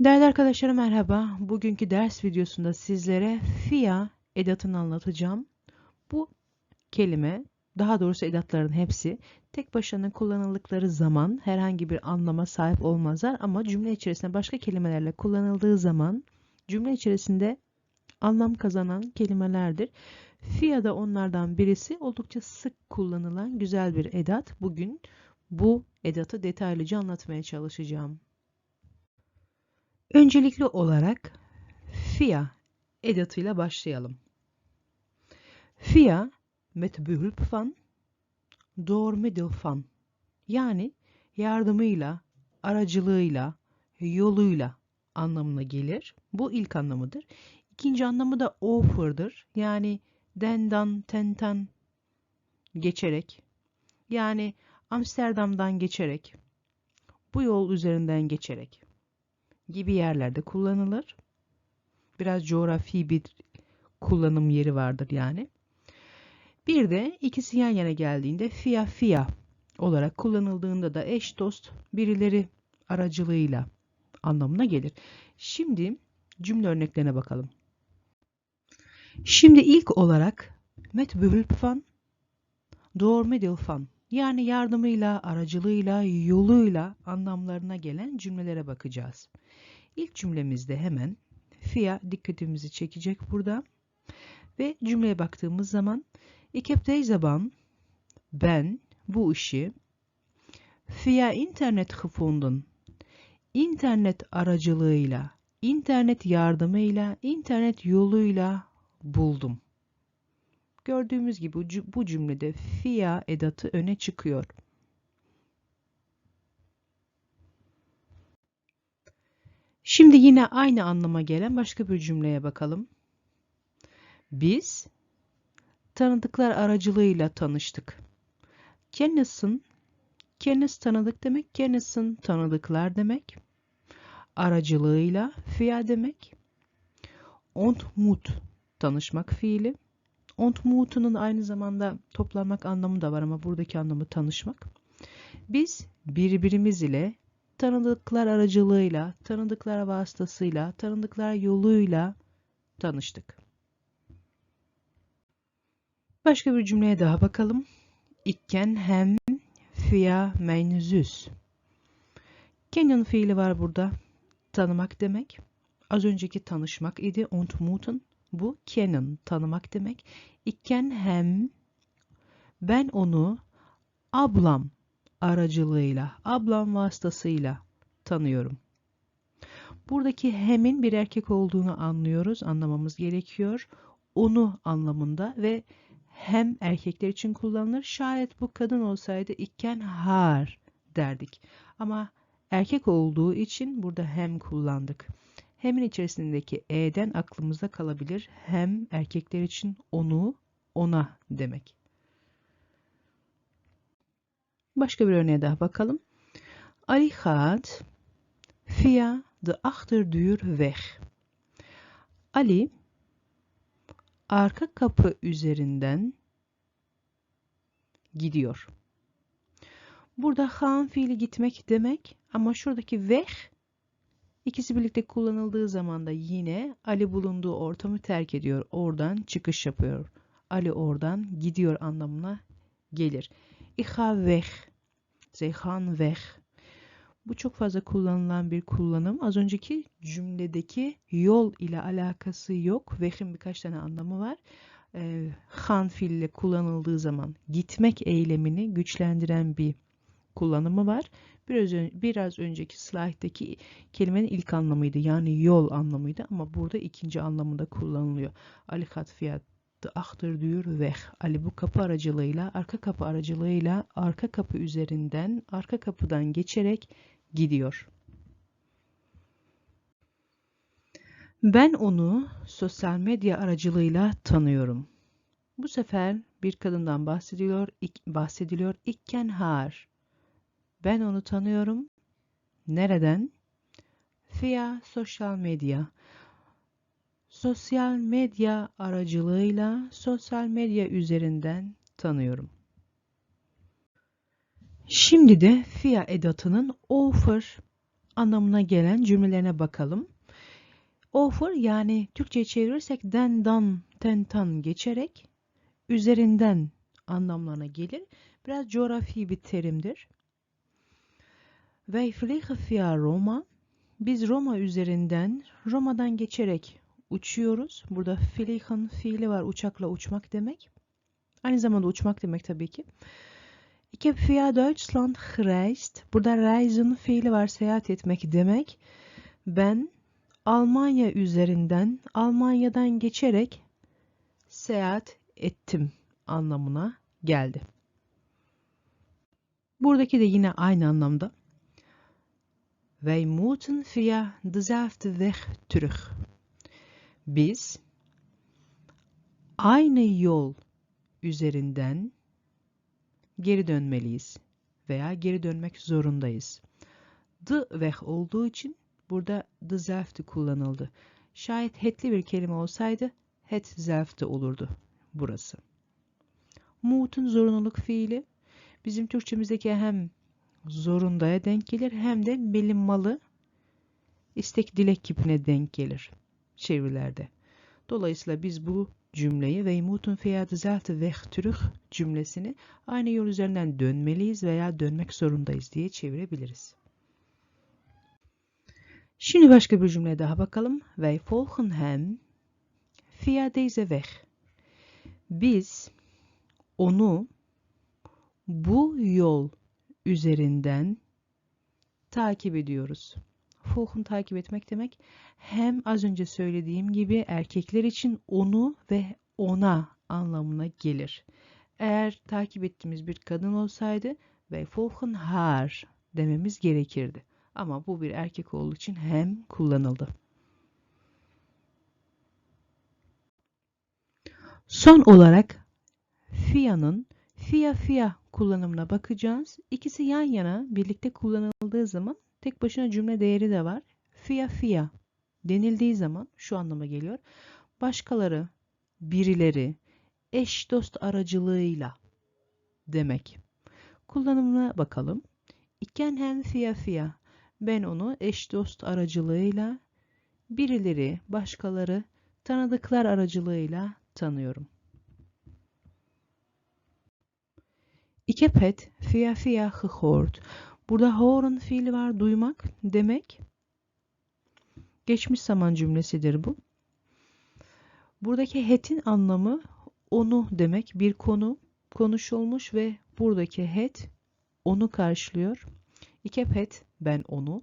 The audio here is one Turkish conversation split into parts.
Değerli arkadaşlarım merhaba. Bugünkü ders videosunda sizlere FIA edatını anlatacağım. Bu kelime, daha doğrusu edatların hepsi tek başına kullanıldıkları zaman herhangi bir anlama sahip olmazlar ama cümle içerisinde başka kelimelerle kullanıldığı zaman cümle içerisinde anlam kazanan kelimelerdir. FIA da onlardan birisi oldukça sık kullanılan güzel bir edat. Bugün bu edatı detaylıca anlatmaya çalışacağım. Öncelikli olarak FIA edatıyla başlayalım. FIA met behulp van, door middel van yani yardımıyla, aracılığıyla, yoluyla anlamına gelir. Bu ilk anlamıdır. İkinci anlamı da over'dır. Yani dendan, tenten geçerek yani Amsterdam'dan geçerek bu yol üzerinden geçerek gibi yerlerde kullanılır. Biraz coğrafi bir kullanım yeri vardır yani. Bir de ikisi yan yana geldiğinde fia fia olarak kullanıldığında da eş dost birileri aracılığıyla anlamına gelir. Şimdi cümle örneklerine bakalım. Şimdi ilk olarak met behulp van, door middel van yani yardımıyla, aracılığıyla, yoluyla anlamlarına gelen cümlelere bakacağız. İlk cümlemizde hemen fia dikkatimizi çekecek burada. Ve cümleye baktığımız zaman deze baan ben bu işi via internet gevonden. İnternet aracılığıyla, internet yardımıyla, internet yoluyla buldum. Gördüğümüz gibi bu cümlede fia edatı öne çıkıyor. Şimdi yine aynı anlama gelen başka bir cümleye bakalım. Biz tanıdıklar aracılığıyla tanıştık. Kennis'in, kennis tanıdık demek, kennis'in tanıdıklar demek. Aracılığıyla fiya demek. Ontmut tanışmak fiili. Ontmut'unun aynı zamanda toplanmak anlamı da var ama buradaki anlamı tanışmak. Biz birbirimiz ile tanıdıklar aracılığıyla, tanıdıklar vasıtasıyla, tanıdıklar yoluyla tanıştık. Başka bir cümleye daha bakalım. İkken hem via mijn zus. Kennen fiili var burada. Tanımak demek. Az önceki tanışmak idi. Ontmoeten. Bu kennen, tanımak demek. İkken hem ben onu ablam aracılığıyla, ablam vasıtasıyla tanıyorum. Buradaki hem'in bir erkek olduğunu anlıyoruz, anlamamız gerekiyor. Onu anlamında ve hem erkekler için kullanılır. Şayet bu kadın olsaydı ikken har derdik. Ama erkek olduğu için burada hem kullandık. Hemin içerisindeki e'den aklımızda kalabilir. Hem erkekler için onu, ona demek. Başka bir örneğe daha bakalım. Ali gaat via de achterdeur weg. Ali arka kapı üzerinden gidiyor. Burada gaan fiili gitmek demek ama şuradaki weg ikisi birlikte kullanıldığı zaman da yine Ali bulunduğu ortamı terk ediyor. Oradan çıkış yapıyor. Ali oradan gidiyor anlamına gelir. Ich weg. Gaan weg. Bu çok fazla kullanılan bir kullanım. Az önceki cümledeki yol ile alakası yok. Weg'in birkaç tane anlamı var. E, han fiille kullanıldığı zaman gitmek eylemini güçlendiren bir kullanımı var. Biraz, biraz önceki slayttaki kelimenin ilk anlamıydı. Yani yol anlamıydı ama burada ikinci anlamında kullanılıyor. Alikat fiyat de achterdeur weg. Ali bu kapı aracılığıyla, arka kapı aracılığıyla arka kapı üzerinden, arka kapıdan geçerek gidiyor. Ben onu sosyal medya aracılığıyla tanıyorum. Bu sefer bir kadından bahsediliyor, bahsediliyor. İkken har. Ben onu tanıyorum. Nereden? Via sosyal medya sosyal medya aracılığıyla sosyal medya üzerinden tanıyorum. Şimdi de fia edatının over anlamına gelen cümlelerine bakalım. Over yani Türkçe'ye çevirirsek den, dan, ten, tan geçerek üzerinden anlamlarına gelir. Biraz coğrafi bir terimdir. Wij vliegen via Roma. Biz Roma üzerinden, Roma'dan geçerek uçuyoruz. Burada vliegen fiili var, uçakla uçmak demek. Aynı zamanda uçmak demek tabii ki. Ik heb via Duitsland gereisd. Burada reisen fiili var, seyahat etmek demek. Ben Almanya üzerinden, Almanya'dan geçerek seyahat ettim anlamına geldi. Buradaki de yine aynı anlamda. Wij moeten via dezelfde weg terug. Biz aynı yol üzerinden geri dönmeliyiz veya geri dönmek zorundayız. The weg olduğu için burada dezelfde kullanıldı. Şayet hetli bir kelime olsaydı het zelfde olurdu burası. Mut'un zorunluluk fiili bizim Türkçemizdeki hem zorundaya denk gelir hem de bilinmalı istek dilek kipine denk gelir çevirilerde. Dolayısıyla biz bu cümleyi ve mutun fiyat dezelfde weg terug cümlesini aynı yol üzerinden dönmeliyiz veya dönmek zorundayız diye çevirebiliriz. Şimdi başka bir cümle daha bakalım. Wij volgen hem via deze. Biz onu bu yol üzerinden takip ediyoruz. Volgen takip etmek demek hem az önce söylediğim gibi erkekler için onu ve ona anlamına gelir. Eğer takip ettiğimiz bir kadın olsaydı ve volgen haar dememiz gerekirdi. Ama bu bir erkek olduğu için hem kullanıldı. Son olarak fia'nın fia fia kullanımına bakacağız. İkisi yan yana birlikte kullanıldığı zaman tek başına cümle değeri de var. Fia fia denildiği zaman şu anlama geliyor. Başkaları, birileri, eş dost aracılığıyla demek. Kullanımına bakalım. İken hem fia fia. Ben onu eş dost aracılığıyla, birileri, başkaları, tanıdıklar aracılığıyla tanıyorum. Ik heb het via via. Burada horen fiili var, duymak demek. Geçmiş zaman cümlesidir bu. Buradaki hetin anlamı onu demek, bir konu konuşulmuş ve buradaki het onu karşılıyor. Ik heb ben onu.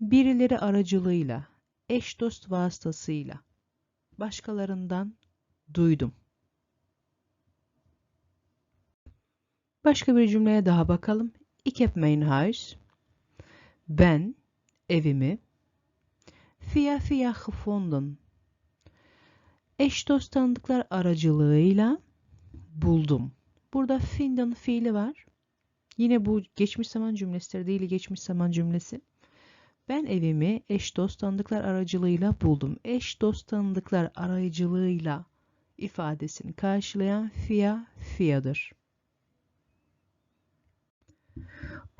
Birileri aracılığıyla, eş dost vasıtasıyla, başkalarından duydum. Başka bir cümleye daha bakalım. Ik heb mijn huis. Ben evimi via via gevonden. Eş dost tanıdıklar aracılığıyla buldum. Burada finden fiili var. Yine bu geçmiş zaman cümlesidir. Değil geçmiş zaman cümlesi. Ben evimi eş dost tanıdıklar aracılığıyla buldum. Eş dost tanıdıklar aracılığıyla ifadesini karşılayan fia fiadır.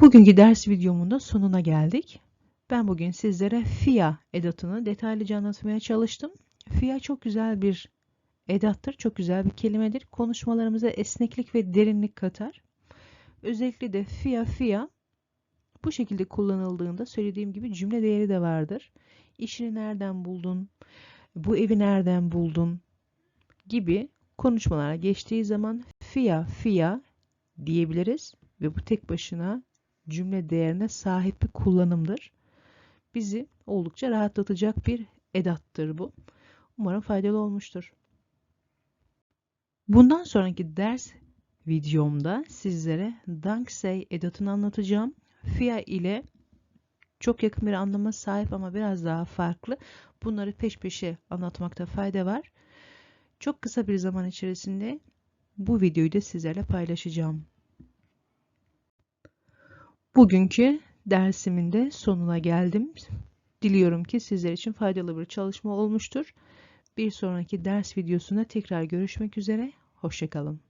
Bugünkü ders videomun da sonuna geldik. Ben bugün sizlere FIA edatını detaylıca anlatmaya çalıştım. FIA çok güzel bir edattır, çok güzel bir kelimedir. Konuşmalarımıza esneklik ve derinlik katar. Özellikle de FIA FIA bu şekilde kullanıldığında söylediğim gibi cümle değeri de vardır. İşini nereden buldun? Bu evi nereden buldun? gibi konuşmalara geçtiği zaman FIA FIA diyebiliriz ve bu tek başına cümle değerine sahip bir kullanımdır. Bizi oldukça rahatlatacak bir edattır bu. Umarım faydalı olmuştur. Bundan sonraki ders videomda sizlere Danksay edatını anlatacağım. Fia ile çok yakın bir anlama sahip ama biraz daha farklı. Bunları peş peşe anlatmakta fayda var. Çok kısa bir zaman içerisinde bu videoyu da sizlerle paylaşacağım. Bugünkü dersimin de sonuna geldim. Diliyorum ki sizler için faydalı bir çalışma olmuştur. Bir sonraki ders videosunda tekrar görüşmek üzere. Hoşçakalın.